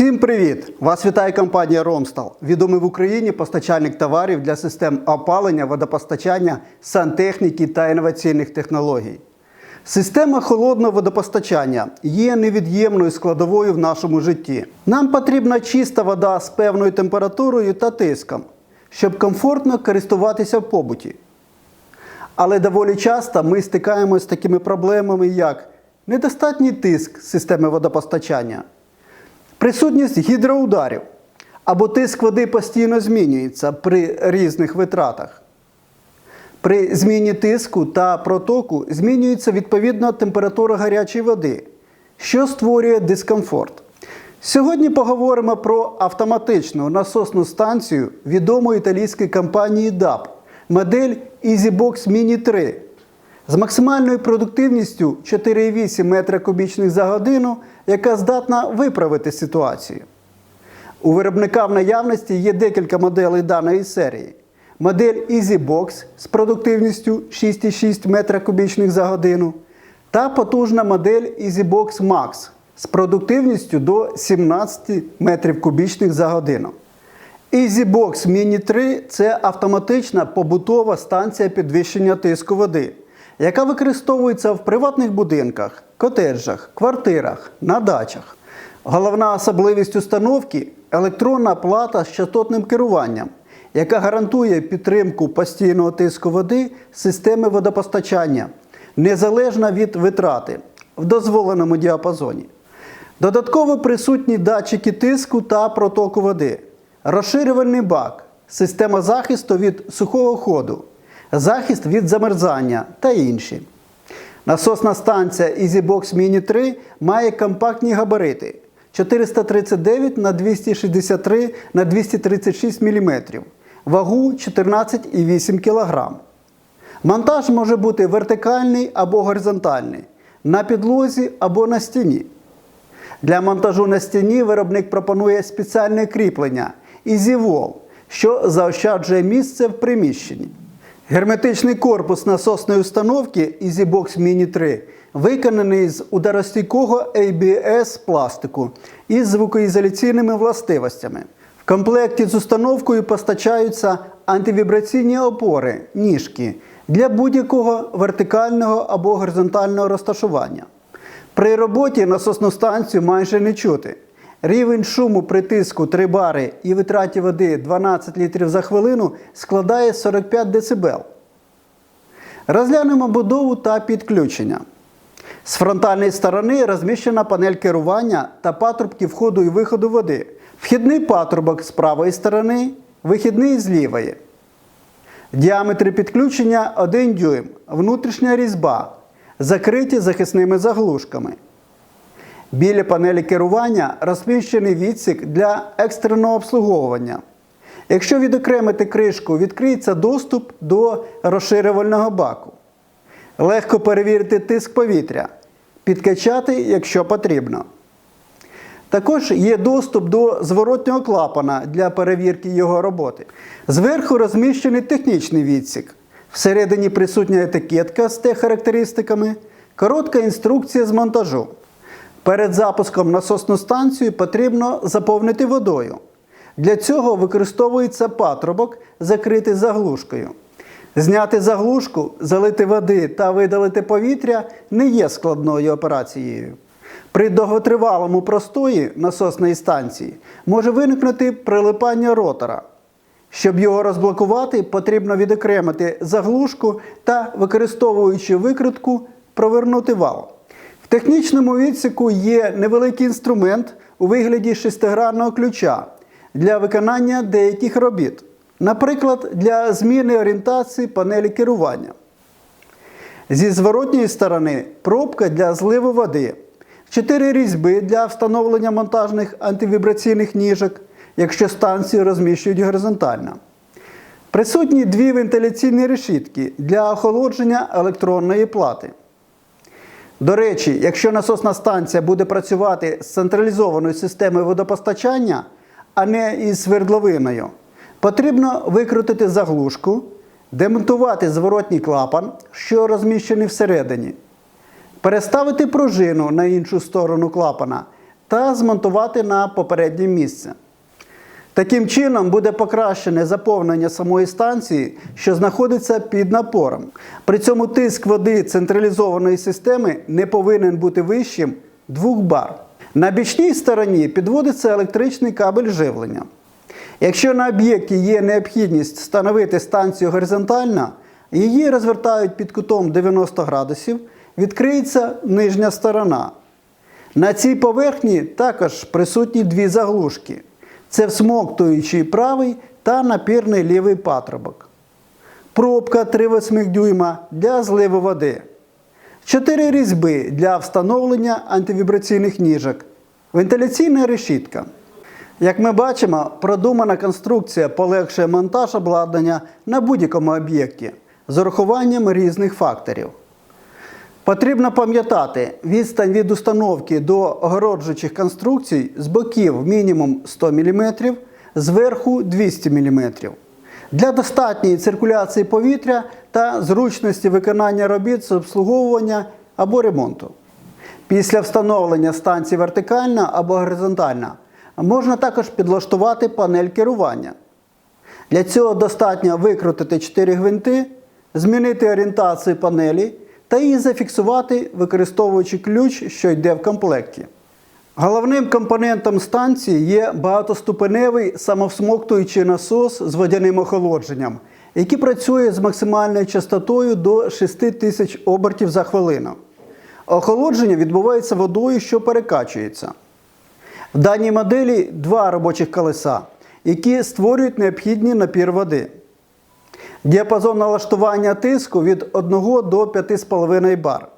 Всім привіт! Вас вітає компанія Ромстал, відомий в Україні постачальник товарів для систем опалення, водопостачання, сантехніки та інноваційних технологій. Система холодного водопостачання є невід'ємною складовою в нашому житті. Нам потрібна чиста вода з певною температурою та тиском, щоб комфортно користуватися в побуті. Але доволі часто ми стикаємося з такими проблемами, як недостатній тиск системи водопостачання, присутність гідроударів або тиск води постійно змінюється при різних витратах. При зміні тиску та протоку змінюється відповідно температура гарячої води, що створює дискомфорт. Сьогодні поговоримо про автоматичну насосну станцію відомої італійської компанії DAP, модель EasyBox Mini 3 з максимальною продуктивністю 4,8 метра кубічних за годину, яка здатна виправити ситуацію. У виробника в наявності є декілька моделей даної серії. Модель EasyBox з продуктивністю 6,6 метра кубічних за годину та потужна модель EasyBox Max з продуктивністю до 17 метрів кубічних за годину. EasyBox Mini 3 це автоматична побутова станція підвищення тиску води, яка використовується в приватних будинках, котеджах, квартирах, на дачах. Головна особливість установки електронна плата з частотним керуванням, яка гарантує підтримку постійного тиску води системи водопостачання, незалежно від витрати в дозволеному діапазоні. Додатково присутні датчики тиску та протоку води, розширювальний бак, система захисту від сухого ходу, захист від замерзання та інші. Насосна станція EasyBox Mini 3 має компактні габарити 439 на 263 на 236 мм, вагу 14,8 кг. Монтаж може бути вертикальний або горизонтальний, на підлозі або на стіні. Для монтажу на стіні виробник пропонує спеціальне кріплення EasyWall, що заощаджує місце в приміщенні. Герметичний корпус насосної установки EasyBox Mini 3 виконаний з ударостійкого ABS пластику із звукоізоляційними властивостями. В комплекті з установкою постачаються антивібраційні опори, ніжки для будь-якого вертикального або горизонтального розташування. При роботі насосну станцію майже не чути. Рівень шуму при тиску 3 бари і витраті води 12 літрів за хвилину складає 45 дБ. Розглянемо будову та підключення. З фронтальної сторони розміщена панель керування та патрубки входу і виходу води. Вхідний патрубок з правої сторони, вихідний з лівої. Діаметр підключення 1 дюйм, внутрішня різьба, закриті захисними заглушками. Біля панелі керування розміщений відсік для екстреного обслуговування. Якщо відокремити кришку, відкриється доступ до розширювального баку. Легко перевірити тиск повітря, підкачати, якщо потрібно. Також є доступ до зворотнього клапана для перевірки його роботи. Зверху розміщений технічний відсік. Всередині присутня етикетка з теххарактеристиками, коротка інструкція з монтажу. Перед запуском насосну станцію потрібно заповнити водою. Для цього використовується патрубок, закритий заглушкою. Зняти заглушку, залити води та видалити повітря не є складною операцією. При довготривалому простої насосної станції може виникнути прилипання ротора. Щоб його розблокувати, потрібно відокремити заглушку та, використовуючи викрутку, провернути вал. Технічному відсіку є невеликий інструмент у вигляді шестигранного ключа для виконання деяких робіт, наприклад, для зміни орієнтації панелі керування. Зі зворотньої сторони пробка для зливу води, чотири різьби для встановлення монтажних антивібраційних ніжок, якщо станцію розміщують горизонтально. Присутні дві вентиляційні решітки для охолодження електронної плати. До речі, якщо насосна станція буде працювати з централізованою системою водопостачання, а не із свердловиною, потрібно викрутити заглушку, демонтувати зворотній клапан, що розміщений всередині, переставити пружину на іншу сторону клапана та змонтувати на попереднє місце. Таким чином буде покращене заповнення самої станції, що знаходиться під напором. При цьому тиск води централізованої системи не повинен бути вищим 2 бар. На бічній стороні підводиться електричний кабель живлення. Якщо на об'єкті є необхідність встановити станцію горизонтально, її розвертають під кутом 90 градусів, відкриється нижня сторона. На цій поверхні також присутні дві заглушки. Це всмоктуючий правий та напірний лівий патрубок. Пробка 3,8 дюйма для зливу води. Чотири різьби для встановлення антивібраційних ніжок. Вентиляційна решітка. Як ми бачимо, продумана конструкція полегшує монтаж обладнання на будь-якому об'єкті з урахуванням різних факторів. Потрібно пам'ятати, відстань від установки до огороджуючих конструкцій з боків мінімум 100 мм, зверху 200 мм. Для достатньої циркуляції повітря та зручності виконання робіт з обслуговування або ремонту. Після встановлення станції вертикальна або горизонтальна можна також підлаштувати панель керування. Для цього достатньо викрутити 4 гвинти, змінити орієнтацію панелі та її зафіксувати, використовуючи ключ, що йде в комплекті. Головним компонентом станції є багатоступеневий самовсмоктуючий насос з водяним охолодженням, який працює з максимальною частотою до 6000 обертів за хвилину. Охолодження відбувається водою, що перекачується. В даній моделі два робочих колеса, які створюють необхідний напір води. Діапазон налаштування тиску від 1 до 5,5 бар.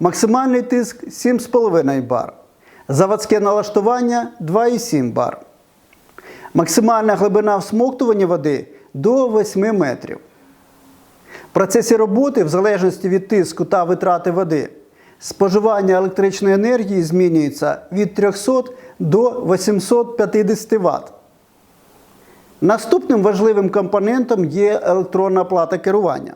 Максимальний тиск 7,5 бар. Заводське налаштування 2,7 бар. Максимальна глибина всмоктування води до 8 метрів. В процесі роботи, в залежності від тиску та витрати води, споживання електричної енергії змінюється від 300 до 850 Вт. Наступним важливим компонентом є електронна плата керування.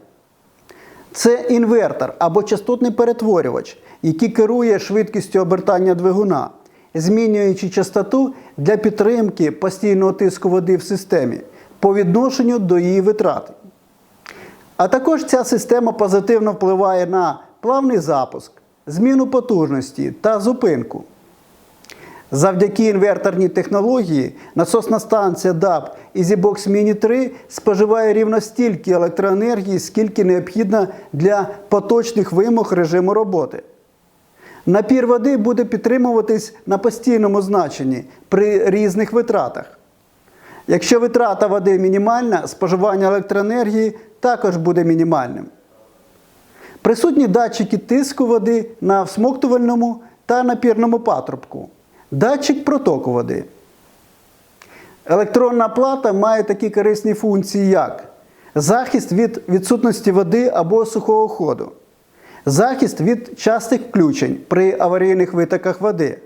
Це інвертор або частотний перетворювач, який керує швидкістю обертання двигуна, змінюючи частоту для підтримки постійного тиску води в системі по відношенню до її витрати. А також ця система позитивно впливає на плавний запуск, зміну потужності та зупинку. Завдяки інверторній технології насосна станція DAB EasyBox Mini 3 споживає рівно стільки електроенергії, скільки необхідно для поточних вимог режиму роботи. Напір води буде підтримуватись на постійному значенні при різних витратах. Якщо витрата води мінімальна, споживання електроенергії також буде мінімальним. Присутні датчики тиску води на всмоктувальному та напірному патрубку. Датчик протоку води. Електронна плата має такі корисні функції, як захист від відсутності води або сухого ходу, захист від частих включень при аварійних витоках води,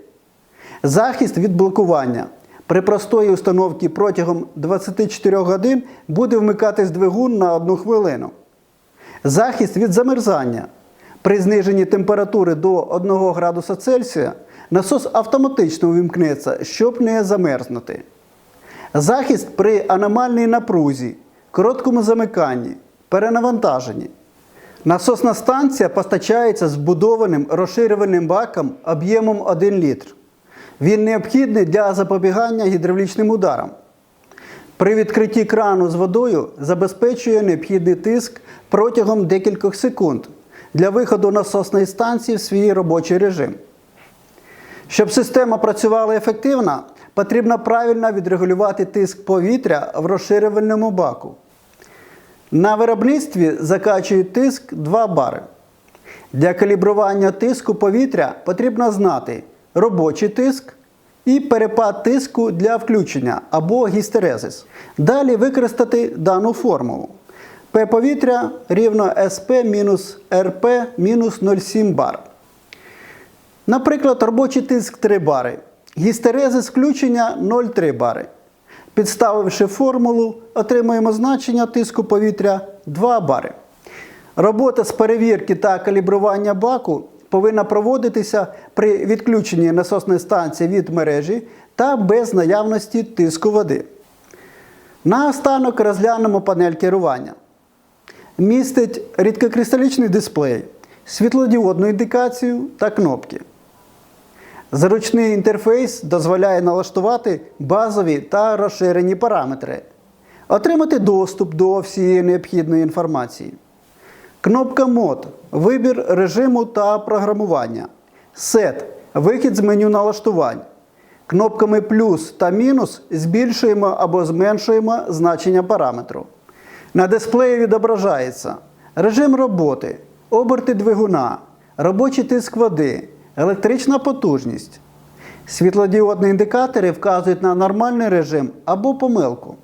захист від блокування. При простої установці протягом 24 годин буде вмикатись двигун на 1 хвилину. Захист від замерзання. При зниженні температури до 1 градуса Цельсія насос автоматично увімкнеться, щоб не замерзнути. Захист при аномальній напрузі, короткому замиканні, перенавантаженні. Насосна станція постачається збудованим розширювальним баком об'ємом 1 літр. Він необхідний для запобігання гідравлічним ударам. При відкритті крану з водою забезпечує необхідний тиск протягом декількох секунд для виходу насосної станції в свій робочий режим. Щоб система працювала ефективно, потрібно правильно відрегулювати тиск повітря в розширювальному баку. На виробництві закачують тиск 2 бари. Для калібрування тиску повітря потрібно знати робочий тиск і перепад тиску для включення або гістерезис. Далі використати дану формулу. П повітря рівно СП мінус РП мінус 0,7 бар. Наприклад, робочий тиск 3 бари. Гістерезис включення 0,3 бари. Підставивши формулу, отримуємо значення тиску повітря 2 бари. Робота з перевірки та калібрування баку повинна проводитися при відключенні насосної станції від мережі та без наявності тиску води. Наостанок розглянемо панель керування. Містить рідкокристалічний дисплей, світлодіодну індикацію та кнопки. Зручний інтерфейс дозволяє налаштувати базові та розширені параметри, отримати доступ до всієї необхідної інформації. Кнопка мод вибір режиму та програмування. Сет вихід з меню налаштувань. Кнопками плюс та мінус збільшуємо або зменшуємо значення параметру. На дисплеї відображається режим роботи, оберти двигуна, робочий тиск води, електрична потужність. Світлодіодні індикатори вказують на нормальний режим або помилку.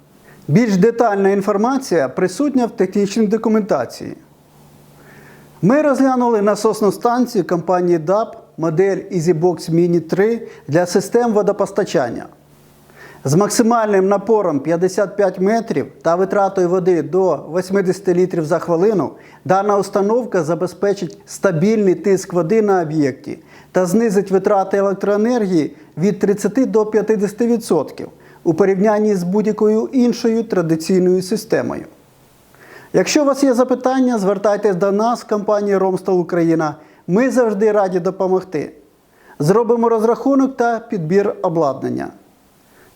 Більш детальна інформація присутня в технічній документації. Ми розглянули насосну станцію компанії DAP модель EasyBox Mini 3 для систем водопостачання. З максимальним напором 55 метрів та витратою води до 80 літрів за хвилину дана установка забезпечить стабільний тиск води на об'єкті та знизить витрати електроенергії від 30 до 50% у порівнянні з будь-якою іншою традиційною системою. Якщо у вас є запитання, звертайтесь до нас, компанії Ромстал Україна. Ми завжди раді допомогти. Зробимо розрахунок та підбір обладнання.